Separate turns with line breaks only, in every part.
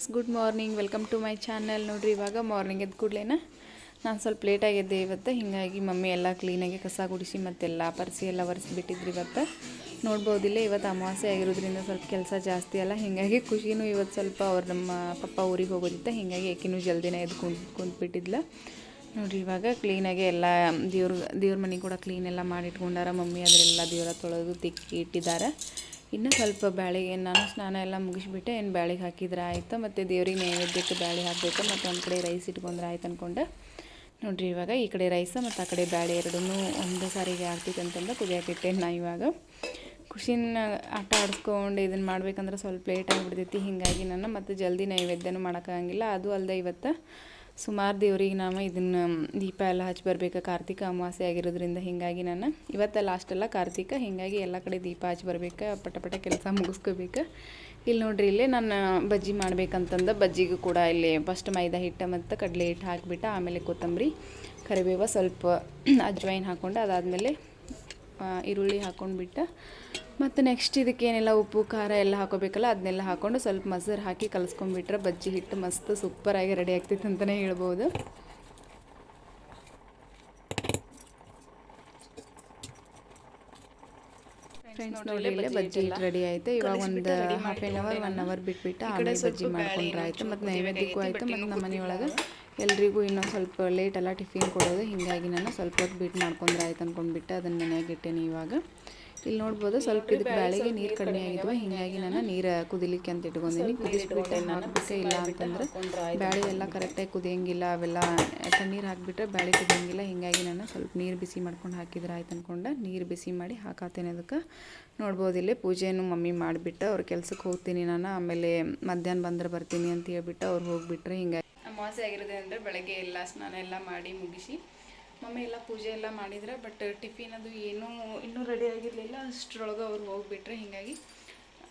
Friends good morning welcome to my channel ನೋಡಿರಿ, ಇವಾಗ morning ಎದ್ದು ಕೂಡಲೇನ? ನಾನು ಸ್ವಲ್ಪ ಲೇಟಾಗಿದ್ದೆ ಇವತ್ತು. ಹೀಗಾಗಿ ಮಮ್ಮಿ ಎಲ್ಲ ಕ್ಲೀನಾಗಿ ಕಸ ಗುಡಿಸಿ ಮತ್ತೆಲ್ಲ ಪರ್ಸಿ ಎಲ್ಲ ಒರೆಸಿಬಿಟ್ಟಿದ್ರಿ ಇವತ್ತು. ನೋಡ್ಬೋದಿಲ್ಲ, ಇವತ್ತು ಅಮಾವಾಸ್ಯೆ ಆಗಿರೋದ್ರಿಂದ ಸ್ವಲ್ಪ ಕೆಲಸ ಜಾಸ್ತಿ ಅಲ್ಲ. ಹೀಗಾಗಿ ಖುಷಿನೂ ಇವತ್ತು ಸ್ವಲ್ಪ ಅವ್ರು ನಮ್ಮ ಪಪ್ಪ ಊರಿಗೆ ಹೋಗೋದಿತ್ತು. ಹೀಗಾಗಿ ಏಕಿನೂ ಜಲ್ದಿನೇ ಎದ್ದು ಕುಂತ್, ಕುಂತ್ಬಿಟ್ಟಿದ್ಲ. ನೋಡಿರಿ, ಇವಾಗ ಕ್ಲೀನಾಗೆ ಎಲ್ಲ ದೇವ್ರ ದೇವ್ರ ಮನೆ ಕೂಡ ಕ್ಲೀನ್ ಎಲ್ಲ ಮಾಡಿಟ್ಕೊಂಡಾರ. ಮಮ್ಮಿ ಅದರೆಲ್ಲ ದೇವರ ತೊಳೆದು ತಿಕ್ಕಿ ಇಟ್ಟಿದ್ದಾರೆ ಇನ್ನು ಸ್ವಲ್ಪ ಬ್ಯಾಳಿಗೆ ನಾನು ಸ್ನಾನ ಎಲ್ಲ ಮುಗಿಸ್ಬಿಟ್ಟೆ, ಏನು ಬ್ಯಾಳಿಗೆ ಹಾಕಿದ್ರೆ ಆಯಿತು. ಮತ್ತು ದೇವ್ರಿಗೆ ನೈವೇದ್ಯಕ್ಕೆ ಬ್ಯಾಳಿ ಹಾಕಬೇಕು. ಮತ್ತು ಒಂದು ಕಡೆ ರೈಸ್ ಇಟ್ಕೊಂಡ್ರೆ ಆಯ್ತು ಅಂದ್ಕೊಂಡೆ ನೋಡ್ರಿ ಇವಾಗ ಈ ಕಡೆ ರೈಸ, ಮತ್ತು ಆ ಕಡೆ ಬ್ಯಾಳೆ ಎರಡೂ ಒಂದೇ ಸಾರಿಗೆ ಆಗ್ತಿತ್ತು ಅಂತಂದು ಕುದಿಯಾಕಿಟ್ಟೆ ನಾ ಇವಾಗ. ಖುಷಿನ ಆಟ ಆಡಿಸ್ಕೊಂಡು ಇದನ್ನು ಮಾಡ್ಬೇಕಂದ್ರೆ ಸ್ವಲ್ಪ ಲೇಟ್ ಆಗಿಬಿಡ್ತೈತಿ. ಹೀಗಾಗಿ ನಾನು ಮತ್ತು ಜಲ್ದಿ ನೈವೇದ್ಯನೂ ಮಾಡೋಕ್ಕಾಗಂಗಿಲ್ಲ. ಅದು ಅಲ್ಲದೆ ಇವತ್ತು ಸುಮಾರು ದೇವ್ರಿಗೆ ನಾವು ಇದನ್ನು ದೀಪ ಎಲ್ಲ ಹಚ್ಚಿ ಬರಬೇಕು. ಕಾರ್ತಿಕ ಅಮಾವಾಸ್ಯೆ ಆಗಿರೋದ್ರಿಂದ ಹೀಗಾಗಿ ನಾನು ಇವತ್ತು ಲಾಸ್ಟೆಲ್ಲ ಕಾರ್ತಿಕ, ಹೀಗಾಗಿ ಎಲ್ಲ ಕಡೆ ದೀಪ ಹಚ್ಚಿ ಬರ್ಬೇಕು, ಪಟ ಪಟ ಕೆಲಸ ಮುಗಿಸ್ಕೋಬೇಕು. ಇಲ್ಲಿ ನೋಡ್ರಿ, ಇಲ್ಲೇ ನಾನು ಬಜ್ಜಿ ಮಾಡ್ಬೇಕಂತಂದು ಬಜ್ಜಿಗೂ ಕೂಡ ಇಲ್ಲಿ ಫಸ್ಟ್ ಮೈದಾ ಹಿಟ್ಟು ಮತ್ತು ಕಡಲೆ ಹಿಟ್ಟು ಹಾಕಿಬಿಟ್ಟು, ಆಮೇಲೆ ಕೊತ್ತಂಬರಿ, ಕರಿಬೇವು ಸ್ವಲ್ಪ ಅಜ್ವೈನ್ ಹಾಕ್ಕೊಂಡು ಅದಾದಮೇಲೆ ಈರುಳ್ಳಿ ಹಾಕ್ಕೊಂಡ್ಬಿಟ್ಟು ಮತ್ತು ನೆಕ್ಸ್ಟ್ ಇದಕ್ಕೆ ಏನೆಲ್ಲ ಉಪ್ಪು ಖಾರ ಎಲ್ಲ ಹಾಕೋಬೇಕಲ್ಲ ಅದನ್ನೆಲ್ಲ ಹಾಕ್ಕೊಂಡು ಸ್ವಲ್ಪ ಮೊಸರು ಹಾಕಿ ಕಲಿಸ್ಕೊಂಡ್ಬಿಟ್ರೆ ಬಜ್ಜಿ ಹಿಟ್ಟು ಮಸ್ತ್ ಸೂಪರಾಗಿ ರೆಡಿ ಆಗ್ತೈತೆ ಅಂತಲೇ ಹೇಳ್ಬೋದು. ಫ್ರೆಂಡ್ಸ್ ನೋಡಿ ಇಲ್ಲೇ ಬಜ್ಜಿ ಹಿಟ್ಟು ರೆಡಿ ಆಯ್ತು. ಇವಾಗ ಒಂದು half an hour one hour ಬಿಟ್ಬಿಟ್ಟು ಆಮೇಲೆ ಬಜ್ಜಿ ಮಾಡ್ಕೊಂಡ್ರೆ ಆಯ್ತು ಮತ್ತು ನೈವೇದ್ಯಕ್ಕೂ ಆಯಿತು ಮತ್ತು ನಮ್ಮ ಮನೆಯೊಳಗೆ ಎಲ್ರಿಗೂ ಇನ್ನೊಂದು ಸ್ವಲ್ಪ ಲೇಟ್ ಎಲ್ಲ ಟಿಫಿನ್ ಕೊಡೋದು. ಹೀಗಾಗಿ ನಾನು ಸ್ವಲ್ಪ ಹೊತ್ತು ಬಿಟ್ಟು ಮಾಡ್ಕೊಂಡ್ರೆ ಆಯ್ತು ಅಂದ್ಕೊಂಡ್ಬಿಟ್ಟು ಅದನ್ನು ಮನೆಯಾಗಿಟ್ಟೇನೆ ಇವಾಗ. ಇಲ್ಲಿ ನೋಡ್ಬೋದು ಸ್ವಲ್ಪ ಇದಕ್ಕೆ ಬ್ಯಾಳಿಗೆ ನೀರು ಕಡಿಮೆ ಆಗಿದ್ವಾ. ಹಿಂಗಾಗಿ ನಾನು ನೀರು ಕುದಿಲಿಕ್ಕೆ ಅಂತ ಇಟ್ಕೊಂಡಿನಿ. ಕುದಿಸ್ಬಿಟ್ಟೆ ಹಾಕ್ಬೇಕೆ ಇಲ್ಲ ಅಂತಂದ್ರೆ ಬ್ಯಾಳಿ ಎಲ್ಲ ಕರೆಕ್ಟಾಗಿ ಕುದಿಯಂಗಿಲ್ಲ ಅವೆಲ್ಲ ತಣ್ಣೀರು ಹಾಕಿಬಿಟ್ರೆ ಬ್ಯಾಳಿ ಕುದಿಯಂಗಿಲ್ಲ. ಹಿಂಗಾಗಿ ನಾನು ಸ್ವಲ್ಪ ನೀರು ಬಿಸಿ ಮಾಡ್ಕೊಂಡು ಹಾಕಿದ್ರೆ ಆಯ್ತು ಅಂದ್ಕೊಂಡು ನೀರು ಬಿಸಿ ಮಾಡಿ ಹಾಕಾತೇನೆ ಅದಕ್ಕೆ. ನೋಡ್ಬೋದು ಇಲ್ಲಿ ಪೂಜೆಯನ್ನು ಮಮ್ಮಿ ಮಾಡಿಬಿಟ್ಟು ಅವ್ರ ಕೆಲ್ಸಕ್ಕೆ ಹೋಗ್ತೀನಿ ನಾನು. ಆಮೇಲೆ ಮಧ್ಯಾಹ್ನ ಬಂದ್ರೆ ಬರ್ತೀನಿ ಅಂತ ಹೇಳ್ಬಿಟ್ಟು ಅವ್ರು ಹೋಗಿಬಿಟ್ರೆ ಹಿಂಗಾಗಿ. ಅಮಾವಾಸ್ಯೆ ಆಗಿರೋದೇ ಅಂದರೆ ಬೆಳಗ್ಗೆ ಎಲ್ಲ ಸ್ನಾನ ಎಲ್ಲ ಮಾಡಿ ಮುಗಿಸಿ ಮಮ್ಮಿ ಎಲ್ಲ ಪೂಜೆ ಎಲ್ಲ ಮಾಡಿದ್ರೆ ಬಟ್ ಟಿಫಿನ್ ಅದು ಏನೂ ಇನ್ನೂ ರೆಡಿ ಆಗಿರಲಿಲ್ಲ. ಅಷ್ಟರೊಳಗೆ ಅವ್ರು ಹೋಗಿಬಿಟ್ರೆ. ಹೀಗಾಗಿ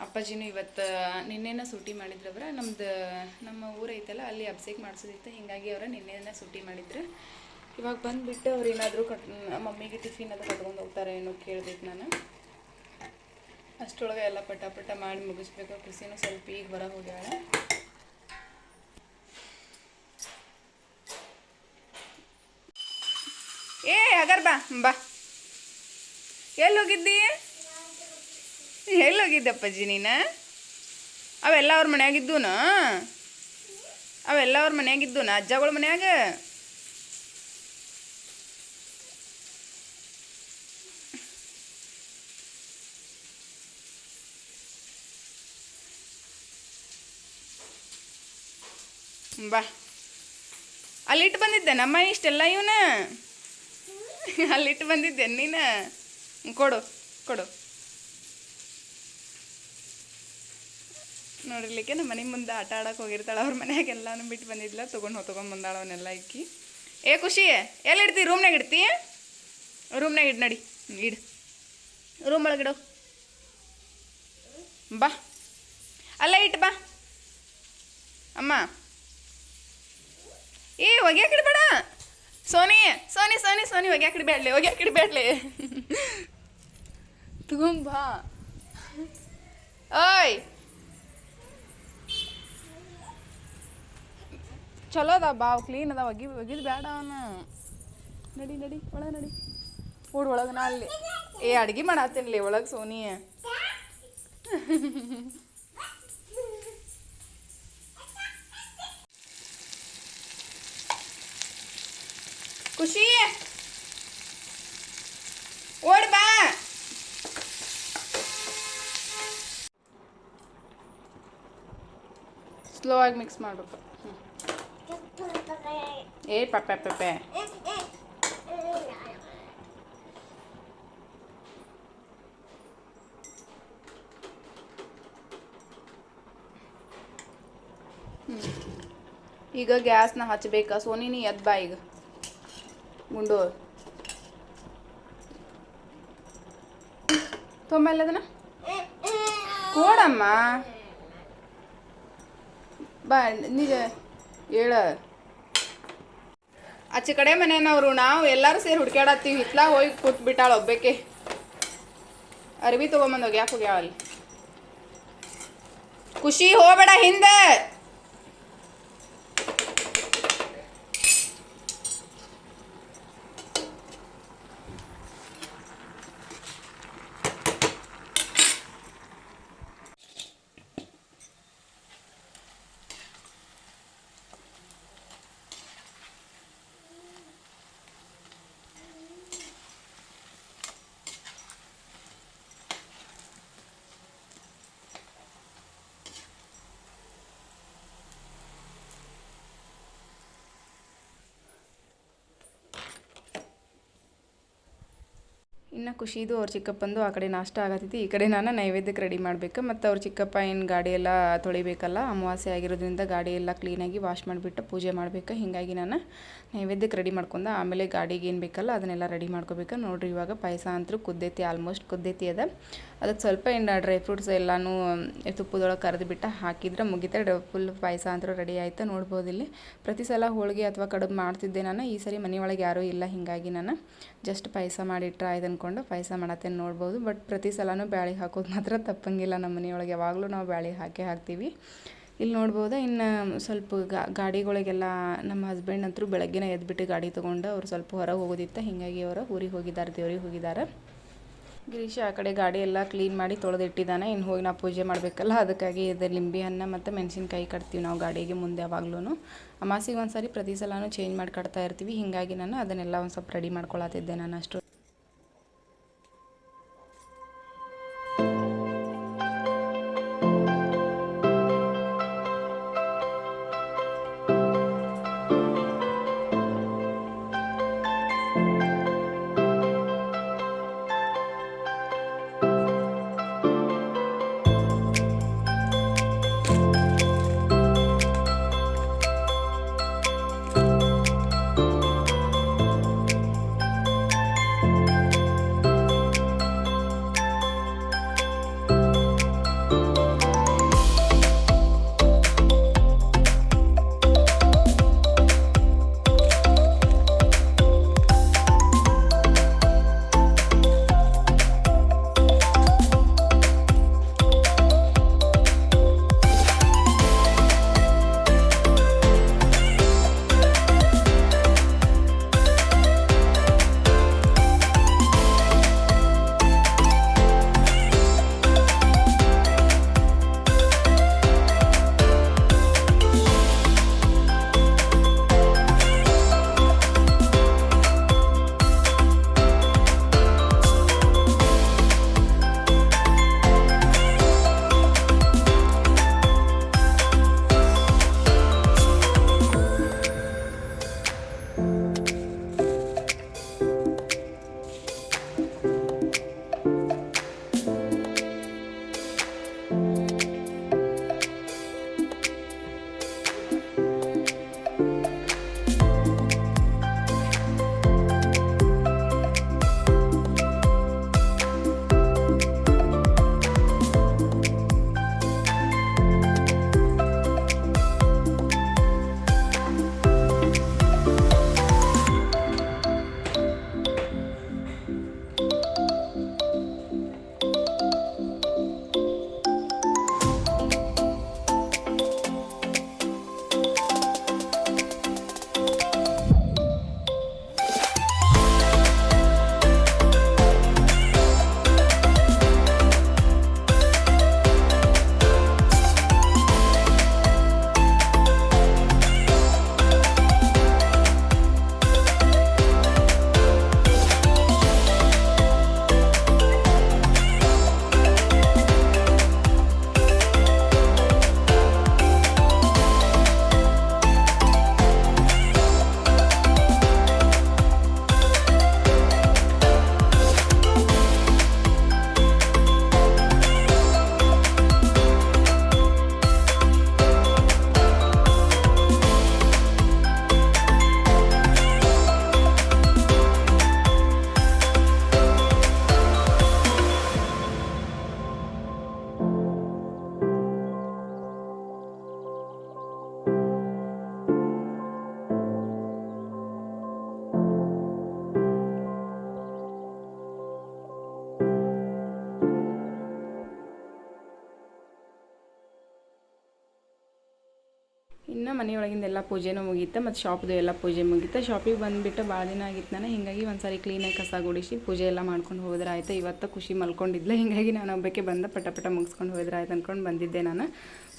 ಅಪ್ಪಾಜಿನೂ ಇವತ್ತು, ನಿನ್ನೆನ ಸೂಟಿ ಮಾಡಿದ್ರವ್ರ. ನಮ್ದು, ನಮ್ಮ ಊರೈತಲ್ಲ, ಅಲ್ಲಿ ಅಬ್ಸೆಕ್ ಮಾಡಿಸೋದಿತ್ತು. ಹೀಗಾಗಿ ಅವರ ನಿನ್ನೆನ ಸೂಟಿ ಮಾಡಿದ್ರು. ಇವಾಗ ಬಂದುಬಿಟ್ಟು ಅವ್ರು ಏನಾದರೂ ಕಟ್, ಮಮ್ಮಿಗೆ ಟಿಫಿನ್ ಅದು ಕಟ್ಕೊಂಡು ಹೋಗ್ತಾರೆ ಏನೋ ಕೇಳಬೇಕು ನಾನು. ಅಷ್ಟರೊಳಗೆ ಎಲ್ಲ ಪಟ ಪಟ ಮಾಡಿ ಮುಗಿಸ್ಬೇಕು. ಖುಷಿನೂ ಸ್ವಲ್ಪ ಈಗ ಹೊರಗೆ ಹೋಗ್ಯಾಳ. ಏ ಅಗರ್ ಬಾ ಬಾ. ಎಲ್ಲಿ ಹೋಗಿದ್ದೀ ಎಲ್ಲಿ ಹೋಗಿದ್ದಪ್ಪಾಜಿ ನೀನು? ಅವೆಲ್ಲ ಅವ್ರ ಮನ್ಯಾಗಿದ್ದೂನ? ಅವೆಲ್ಲ ಅವ್ರ ಮನ್ಯಾಗಿದ್ದೂನ, ಅಜ್ಜಗಳ ಮನ್ಯಾಗ? ಬಾ. ಅಲ್ಲಿಟ್ಟು ಬಂದಿದ್ದೆ ನಮ್ಮ ಇಷ್ಟೆಲ್ಲ ಇವನ? ಅಲ್ಲಿಟ್ಟು ಬಂದಿದ್ದೆ. ನೀನು ಕೊಡು ಕೊಡು. ನೋಡಿರ್ಲಿಕ್ಕೆ ನಮ್ಮ ಮನೆ ಮುಂದೆ ಆಟ ಆಡಕ್ಕೆ ಹೋಗಿರ್ತಾಳೆ. ಅವ್ರ ಮನ್ಯಾಗ ಎಲ್ಲಾನು ಬಿಟ್ಟು ಬಂದಿದ್ಲ. ತೊಗೊಂಡು ಹೋಗ್ಕೊಂಡು ಬಂದಾಳ ಅವನ್ನೆಲ್ಲ ಇಕ್ಕಿ. ಏ ಖುಷಿ, ಎಲ್ಲಿ ಇಡ್ತಿ? ರೂಮ್ನಾಗ ಇಡ್ತಿ? ರೂಮ್ನಾಗ ಇಡ್, ನಡಿ. ಇಡ್. ರೂಮ್ ಒಳಗಿಡು ಬಾ. ಅಲ್ಲ ಇಟ್ಟು ಬಾ. ಅಮ್ಮ. ಏ ಒಗ್ಯಾಕ ಸೋನಿ ಸೋನಿ ಸೋನಿ ಸೋನಿ, ಹೋಗಿ ಆ ಕಡೆ ಬೇಡಲೆ ತಗೊಂಬಾ ಓಯ್. ಚಲೋ ಅದ ಬಾ ಕ್ಲೀನ್ ಅದ ಒಗಿ ಒಗಿದ್ ಬೇಡ ಅವನ. ನಡಿ ನಡಿ, ಒಳಗೆ ನಡಿ. ಓಡ್ ಒಳಗೆ ನಾ ಅಲ್ಲಿ. ಏ, ಅಡ್ಗೆ ಮಾಡತ್ತೀನಿಲ್ಲ ಒಳಗೆ ಸೋನಿ. ಖುಷಿ ಓಡ್ ಬಾ ಸ್ಲೋ ಆಗಿ ಮಿಕ್ಸ್ ಮಾಡ್ಬೇಕು ಹ್ಮ್. ಏ ಪಪ್ಪೆ ಪಪ್ಪೆ ಹ್ಮ್. ಈಗ ಗ್ಯಾಸ್ನ ಹಚ್ಬೇಕಾ ಸೋನಿ ನೀ ಎದ್ ಬಾ ಈಗ ಗುಂಡು ತೊಂಬಲ್ಲ ಅದನ್ನ ಕೊಡಮ್ಮ. ಬಾ, ನಿಜ ಹೇಳ. ಆಚೆ ಕಡೆ ಮನೆಯವರು ನಾವು ಎಲ್ಲರೂ ಸೇರಿ ಹುಡ್ಕ್ಯಾಡತ್ತೀವಿ. ಹಿತ್ಲಾ ಹೋಗಿ ಕೂತ್ ಬಿಟ್ಟಾಳ ಒಬ್ಬಕ್ಕೆ. ಅರ್ಬಿ ತೊಗೊಂಬಂದು ಯಾಕೆ ಹೋಗ್ಯಾಳ ಅಲ್ಲಿ ಖುಷಿ ಹೋಗಬೇಡ ಹಿಂದೆ. ಇನ್ನು ಖುಷಿದು ಅವ್ರ ಚಿಕ್ಕಪ್ಪಂದು ಆ ಕಡೆ ನಾಷ್ಟ ಆಗತ್ತೈತಿ ಈ ಕಡೆ ನಾನು ನೈವೇದ್ಯಕ್ಕೆ ರೆಡಿ ಮಾಡಬೇಕು. ಮತ್ತು ಅವ್ರ ಚಿಕ್ಕಪ್ಪ ಏನು ಗಾಡಿ ಎಲ್ಲ ತೊಳಿಬೇಕಲ್ಲ, ಅಮಾವಾಸ್ಯೆ ಆಗಿರೋದ್ರಿಂದ ಗಾಡಿ ಎಲ್ಲ ಕ್ಲೀನಾಗಿ ವಾಶ್ ಮಾಡಿಬಿಟ್ಟು ಪೂಜೆ ಮಾಡಬೇಕು. ಹೀಗಾಗಿ ನಾನು ನೈವೇದ್ಯಕ್ಕೆ ರೆಡಿ ಮಾಡ್ಕೊಂಡು ಆಮೇಲೆ ಗಾಡಿಗೆ ಏನು ಬೇಕಲ್ಲ ಅದನ್ನೆಲ್ಲ ರೆಡಿ ಮಾಡ್ಕೋಬೇಕು. ನೋಡಿರಿ ಇವಾಗ ಪಾಯಸ ಅಂತೂ ಕುದ್ದೈತಿ ಆಲ್ಮೋಸ್ಟ್ ಕುದ್ದೈತಿ ಅದ. ಅದಕ್ಕೆ ಸ್ವಲ್ಪ ಇನ್ನು ಡ್ರೈ ಫ್ರೂಟ್ಸ್ ಎಲ್ಲನೂ ತುಪ್ಪದೊಳಗೆ ಕರೆದುಬಿಟ್ಟು ಹಾಕಿದ್ರೆ ಮುಗಿತ ಫುಲ್ ಪಾಯಸ ಅಂತೂ ರೆಡಿ ಆಯಿತು ನೋಡ್ಬೋದು ಇಲ್ಲಿ. ಪ್ರತಿ ಸಲ ಹೋಳಿಗೆ ಅಥವಾ ಕಡುಬು ಮಾಡ್ತಿದ್ದೆ ನಾನು. ಈ ಸರಿ ಮನೆಯೊಳಗೆ ಯಾರೂ ಇಲ್ಲ, ಹೀಗಾಗಿ ನಾನು ಜಸ್ಟ್ ಪಾಯಸ ಮಾಡಿಟ್ರೆ ಆಯ್ತು ಅಂದ್ಕೊಂಡು ಪಾಯಸ ಮಾಡತ್ತೇನೆ ನೋಡ್ಬೋದು. ಬಟ್ ಪ್ರತಿ ಸಲನೂ ಬ್ಯಾಳಿ ಹಾಕೋದು ಮಾತ್ರ ತಪ್ಪಂಗಿಲ್ಲ. ನಮ್ಮ ಮನೆಯೊಳಗೆ ಯಾವಾಗಲೂ ನಾವು ಬ್ಯಾಳಿ ಹಾಕೇ ಹಾಕ್ತೀವಿ. ಇಲ್ಲಿ ನೋಡ್ಬೋದು ಇನ್ನು ಸ್ವಲ್ಪ ಗಾಡಿಗಳಿಗೆಲ್ಲ ನಮ್ಮ ಹಸ್ಬೆಂಡ್ ಅಂತೂ ಬೆಳಗ್ಗೆನೇ ಎದ್ಬಿಟ್ಟು ಗಾಡಿ ತೊಗೊಂಡು ಅವ್ರು ಸ್ವಲ್ಪ ಹೊರಗೆ ಹೋಗೋದಿತ್ತು. ಹೀಗಾಗಿ ಅವರು ಊರಿಗೆ ಹೋಗಿದ್ದಾರೆ, ದೇವ್ರಿಗೆ ಹೋಗಿದ್ದಾರೆ. ಗಿರೀಶ ಆ ಕಡೆ ಗಾಡಿ ಎಲ್ಲ ಕ್ಲೀನ್ ಮಾಡಿ ತೊಳೆದು ತೊಳೆದಿಟ್ಟಿದ್ದಾನೆ. ಇನ್ನು ಹೋಗಿ ನಾವು ಪೂಜೆ ಮಾಡಬೇಕಲ್ಲ, ಅದಕ್ಕಾಗಿ ಇದು ಲಿಂಬೆ ಹಣ್ಣು ಮತ್ತು ಮೆಣಸಿನ್ಕಾಯಿ ಕಟ್ತೀವಿ ನಾವು ಗಾಡಿಗೆ ಮುಂದೆ ಯಾವಾಗ್ಲೂ ಅಮಾಸಿಗೆ ಒಂದು ಸಾರಿ ಪ್ರತಿ ಸಲನೂ ಚೇಂಜ್ ಮಾಡಿ ಕಟ್ತಾ ಇರ್ತೀವಿ. ಹೀಗಾಗಿ ನಾನು ಅದನ್ನೆಲ್ಲ ಒಂದು ಸ್ವಲ್ಪ ರೆಡಿ ಮಾಡ್ಕೊಳತ್ತಿದ್ದೆ ನಾನು ಅಷ್ಟು. ಮನೆಯೊಳಗಿಂದ ಎಲ್ಲ ಪೂಜೆನೂ ಮುಗೀತು ಮತ್ತು ಶಾಪ್ದು ಎಲ್ಲ ಪೂಜೆ ಮುಗೀತು ಶಾಪಿಗೆ ಬಂದುಬಿಟ್ಟು ಭಾಳ ದಿನ ಆಗಿತ್ತು ನಾನು, ಹೀಗಾಗಿ ಒಂದು ಸಾರಿ ಕ್ಲೀನಾಗಿ ಕಸ ಗುಡಿಸಿ ಪೂಜೆ ಎಲ್ಲ ಮಾಡ್ಕೊಂಡು ಹೋದ್ರೆ ಆಯ್ತು ಇವತ್ತು ಖುಷಿ ಮಲ್ಕೊಂಡಿದ್ಲ, ಹೀಗಾಗಿ ನಾನು ಒಬ್ಬಕ್ಕೆ ಬಂದು, ಪಟ ಪಟ ಮುಗಿಸ್ಕೊಂಡು ಹೋದ್ರೆ ಆಯ್ತು ಅಂದ್ಕೊಂಡು ಬಂದಿದ್ದೆ ನಾನು.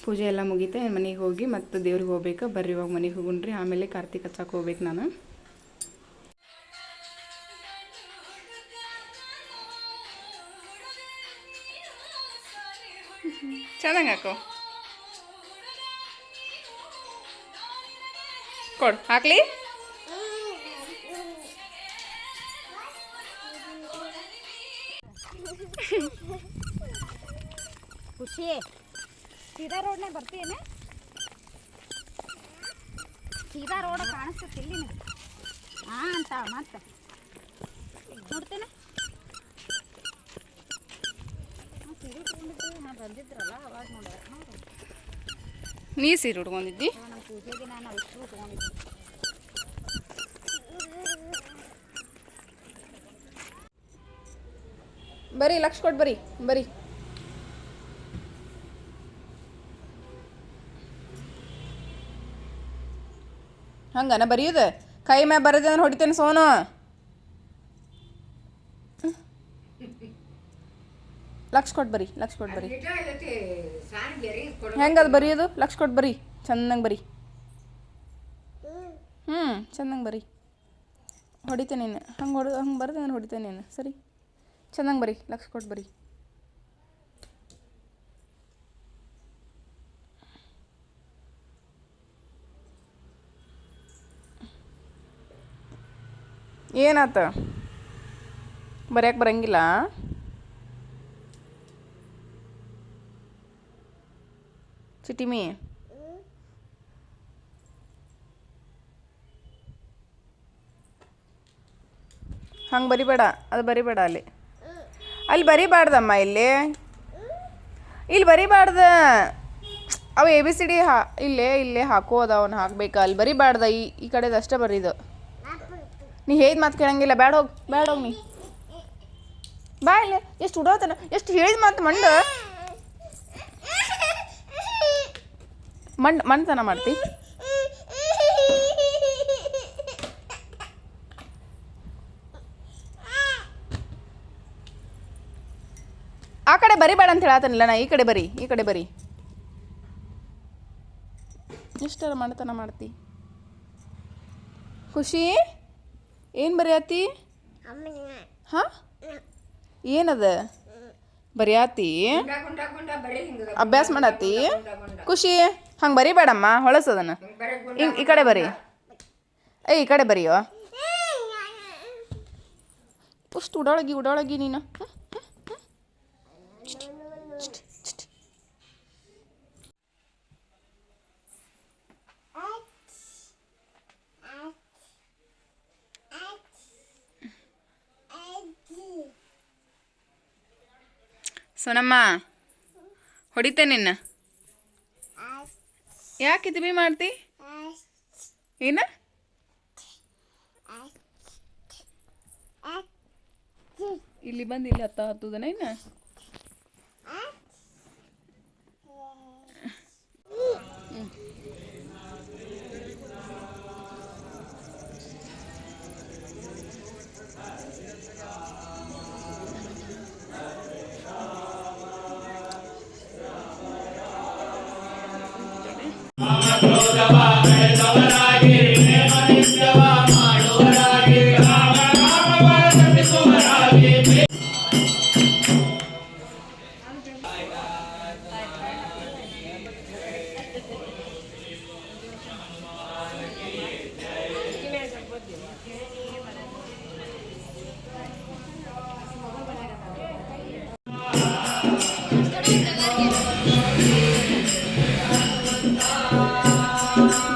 ಪೂಜೆ ಎಲ್ಲ ಮುಗೀತು ಮನೆಗೆ ಹೋಗಿ ಮತ್ತು ದೇವ್ರಿಗೆ ಹೋಗ್ಬೇಕು, ಬರ್ರಿ ಇವಾಗ ಮನೆಗೆ ಹೋಗುಣ್ರಿ. ಆಮೇಲೆ ಕಾರ್ತಿಕ್ ಹಚ್ಚಕ್ಕೆ ಹೋಗ್ಬೇಕು ನಾನು. ಚೆನ್ನಾಗಿ ಹಾಕು. ಕೊಡು ಹಾಕ್ಲಿ.
ಖುಷಿ ಸೀದಾ ರೋಡ್ನಾಗ ಬರ್ತೀನಿ ಸೀದಾ ರೋಡ್ ಕಾಣಿಸ್ತೈತಿ ಇಲ್ಲಿ ಹಾ ಅಂತ ಮತ್ತೆ. ನೋಡ್ತೇನೆ. ಸೀರೆ ತಗೊಂಡಿದ್ದು? ನಾ ಬಂದಿದ್ರಲ್ಲ, ಅವಾಗ ನೋಡ್ರಿ ನೋಡು.
ನೀ ಸೀರೆ ಉಟ್ಕೊಂಡಿದ್ದಿ ಬರೀ ಲಕ್ಷ ಕೊಟ್ಟು ಬರೀ ಬರೀ. ಹಂಗನ ಬರೀದ ಕೈ ಮ್ಯಾಗ ಬರದೇನ ಹೊಡಿತೇನೆ ಸೋನು? ಲಕ್ಷ ಕೊಟ್ಟು ಬರಿ ಲಕ್ಷ ಕೊಟ್ಟು ಬರಿ. ಹೆಂಗದು ಬರೆಯೋದು ಲಕ್ಷ ಕೊಟ್ಟು ಬರಿ ಚೆನ್ನಾಗಿ ಬರಿ. ಹ್ಞೂ ಚೆನ್ನಾಗಿ ಬರಿ. ಹೊಡಿತೆ ನೀನು ಹಂಗೆ ಹೊಡೆದು ಹಂಗೆ ಬರ್ದು ನಾನು ಹೊಡಿತೇನೆ ನೀನು ಸರಿ. ಚೆನ್ನಾಗಿ ಬರಿ ಲಕ್ಷ ಕೊಟ್ಟು ಬರಿ. ಏನಾತ? ಬರ್ಯಾಕೆ ಬರಂಗಿಲ್ಲ? ಚಿಟಿಮಿ ಹಂಗೆ ಬರಿಬೇಡ, ಅದು ಬರಿಬೇಡ ಅಲ್ಲಿ. ಅಲ್ಲಿ ಬರಿಬಾರ್ದಮ್ಮ ಇಲ್ಲಿ. ಇಲ್ಲಿ ಬರಿಬಾರ್ದ. ಅವು ಎ ಬಿ ಸಿ ಡಿ ಹಾ, ಇಲ್ಲೇ ಇಲ್ಲೇ ಹಾಕೋ ಅವ್ನು ಹಾಕ್ಬೇಕು. ಅಲ್ಲಿ ಬರಿಬಾರ್ದ, ಈ ಈ ಕಡೆದು ಅಷ್ಟೇ ಬರೀದು. ನೀ ಹೇಳಿದ ಮಾತು ಕೇಳಂಗಿಲ್ಲ, ಬ್ಯಾಡ ಹೋಗಿ ಬ್ಯಾಡ ಹೋಗಿ ನೀ. ಬಾ ಇಲ್ಲಿ, ಎಷ್ಟು ಉಡೋತನ, ಎಷ್ಟು ಹೇಳಿದ ಮಾತು ಮಂಡ. ಮಂಡ್ ಮಣ್ತನ ಮಾಡ್ತಿ? ಆ ಕಡೆ ಬರಿಬೇಡ ಅಂತ ಹೇಳತ್ತನಿಲ್ಲ ನಾ ಈ ಕಡೆ ಬರಿ ಈ ಕಡೆ ಬರಿ. ಎಷ್ಟರ ಮಣ್ತನ ಮಾಡ್ತಿ? ಖುಷಿ? ಏನು ಬರೆಯತ್ತಿ ಹಾ? ಏನದ? ಬರೆಯತಿ ಅಭ್ಯಾಸ ಮಾಡತ್ತಿ ಖುಷಿ? ಹಂಗೆ ಬರಿಬೇಡಮ್ಮ ಹೊಳಸದನ್ನ ಹಿಂಗೆ ಈ ಕಡೆ ಬರಿ. ಏ, ಈ ಕಡೆ ಬರಿಯೋ. ಪುಷ್ಟು ಉಡಾಳಗಿ ಉಡಾಳಗಿ ನೀನು. ಸೋನಮ್ಮ, ಹೊಡಿತೆ ನಿನ್ನ. ಯಾಕೆ ಮಾಡ್ತಿ? ಏನ? ಇಲ್ಲಿ ಬಂದು ಇಲ್ಲಿ ಹತ್ತ ಹತ್ತುದನ ಇನ್ನ?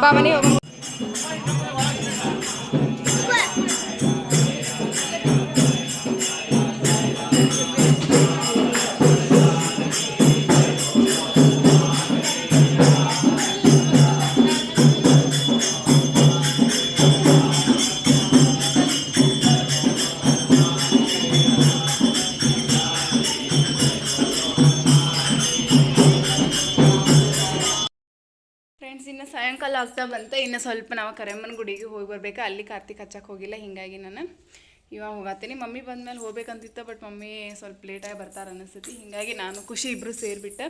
ಬಾ ಮನೆ ಇನ್ನು ಸಾಯಂಕಾಲ ಆಗ್ತಾ ಬಂತ. ಇನ್ನು ಸ್ವಲ್ಪ ನಾವು ಕರೆಮ್ಮನ ಗುಡಿಗೆ ಹೋಗಿ ಬರಬೇಕು. ಅಲ್ಲಿ ಕಾರ್ತಿಕ್ ಹಚ್ಚಕ್ಕೆ ಹೋಗಿಲ್ಲ. ಹಿಂಗಾಗಿ ನಾನು ಇವಾಗ ಹೋಗತ್ತೀನಿ ಮಮ್ಮಿ ಬಂದಮೇಲೆ ಹೋಗ್ಬೇಕಂತಿತ್ತು ಬಟ್ ಮಮ್ಮಿ ಸ್ವಲ್ಪ ಲೇಟಾಗಿ ಬರ್ತಾರೆ ಅನ್ನಿಸ್ತೈತಿ ಹಿಂಗಾಗಿ ನಾನು ಖುಷಿ ಇಬ್ಬರು ಸೇರಿಬಿಟ್ಟೆ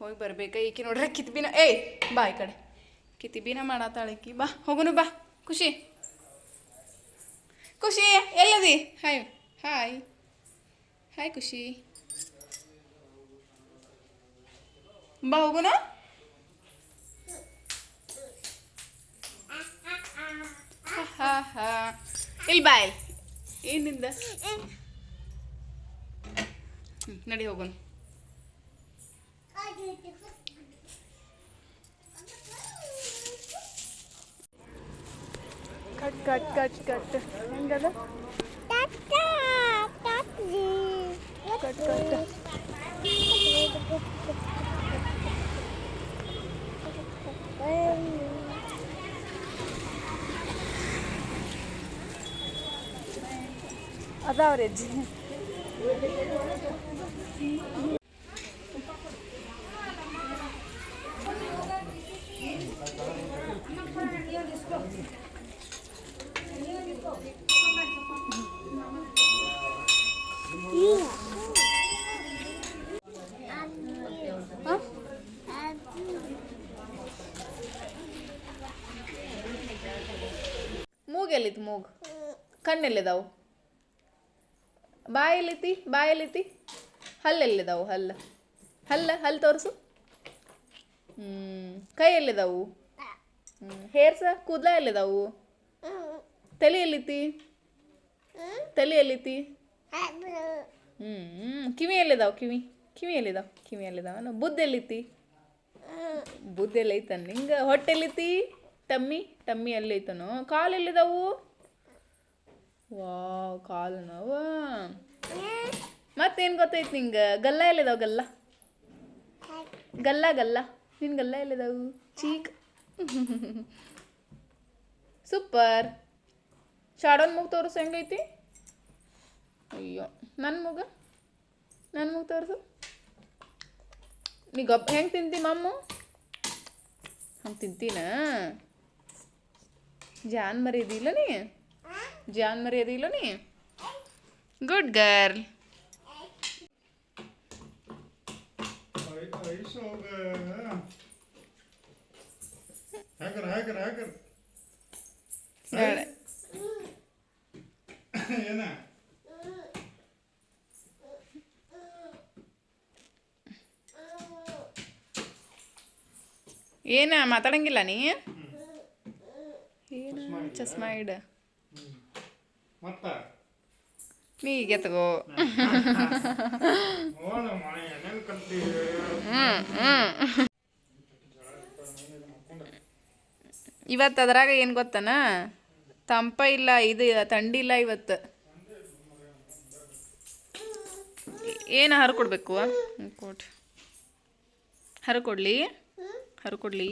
ಹೋಗಿ ಬರ್ಬೇಕು. ಈಕಿ ನೋಡ್ರೆ ಕಿತ್ಬಿನ ಏಯ್, ಬಾ ಈ ಕಡೆ. ಕಿತಿಬಿನ ಮಾಡತ್ತಾಳಕ್ಕಿ ಬಾ, ಹೋಗುನು ಬಾ. ಖುಷಿ. ಖುಷಿ, ಎಲ್ಲದಿ? ಹಾಯ್ ಹಾಯ್ ಹಾಯ್ ಖುಷಿ. ಬಾ ಹೋಗುನ. ಇಲ್ಲಿ ಬಾ ಇಲ್ಲಿ ಏನಿಂದ ಹ್ಮ್, ನಡಿ ಹೋಗೋಣ. Cut cut cut cut. ಹೆಂಗದ? Cut cut. ಅದಾವ್ರಿ ಅಜ್ಜಿ ಮೂಗ್ ಎಲ್ಲಿತ್ತು ಮೂಗ್? ಕಣ್ಣು ಎಲ್ಲಿದಾವು ಬಾಯಲ್ಲಿತಿ ಹಲ್ಲೆಲ್ಲಿದಾವು? ಹಲ್ಲ. ಹಲ್ಲ ಹಲ್ಲು ತೋರಿಸು. ಹ್ಞೂ ಕೈ ಎಲ್ಲಿದಾವು ಹ್ಞೂ ಹೇರ್ಸ ಕೂದಲ ಎಲ್ಲಿದಾವು? ತಲೆ ಎಲ್ಲಿತಿ ಹ್ಞೂ ಕಿವಿ ಎಲ್ಲಿದಾವ ಕಿವಿ. ಕಿವಿ ಎಲ್ಲಿದಾವ ಕಿವಿ ಎಲ್ಲಿದಾವ ಬುದ್ಧ ಎಲ್ಲಿತಿ ಬುದ್ಧ ಎಲ್ಲೈತನ ನಿಂಗ ಹೊಟ್ಟೆ ಎಲ್ಲಿತಿ ಟಮ್ಮಿ ಟಮ್ಮಿ ಎಲ್ಲೈತನೋ ಕಾಲು ಎಲ್ಲಿದಾವು ವಾವ್, ಕಾಲು ನೋವ. ಮತ್ತೇನು ಗೊತ್ತೈತಿ ನಿಂಗೆ? ಗಲ್ಲ ಎಲ್ಲಿದಾವ ಗಲ್ಲ? ಗಲ್ಲ ಗಲ್ಲ. ನಿನ್ ಗಲ್ಲ ಎಲ್ಲಿದಾವು? ಚೀಕ್. ಸೂಪರ್. ಶಾಡೋನ್ ಮುಗ್ ತೋರಿಸು ಹೆಂಗೈತಿ? ಅಯ್ಯೋ ನನ್ನ ಮೂಗ? ನನ್ನ ಮೂಗ್ ತೋರಿಸು? ನೀ ಗಪ್, ಹೆಂಗೆ ತಿಂತಿ ಮಮ್ಮು ಹಂಗೆ ತಿಂತೀನ? ಜಾನ್ ಮರ್ಯಾದಿಲ್ಲ ನೀ? ಜಾನ್ ಮರ್ಯಾದಿಲ್ಲ ನೀ? ಗುಡ್ ಗರ್ಲ್
ಏನ
ಮಾತಾಡಂಗಿಲ್ಲ ನೀ? ಏನು ಚಸ್ಮಾ ಇಡ.
ಮತ್ತ?
ಈಗ ತಗೋ ಇವತ್ತು ಅದ್ರಾಗ ಏನು ಗೊತ್ತನ? ತಂಪ ಇಲ್ಲ ಇದು ಥಂಡಿ ಇಲ್ಲ ಇವತ್ತು. ಏನು ಹರ ಕೊಡಬೇಕು ಕೊಟ್ಟು ಹರ ಕೊಡ್ಲಿ ಹರ ಕೊಡ್ಲಿ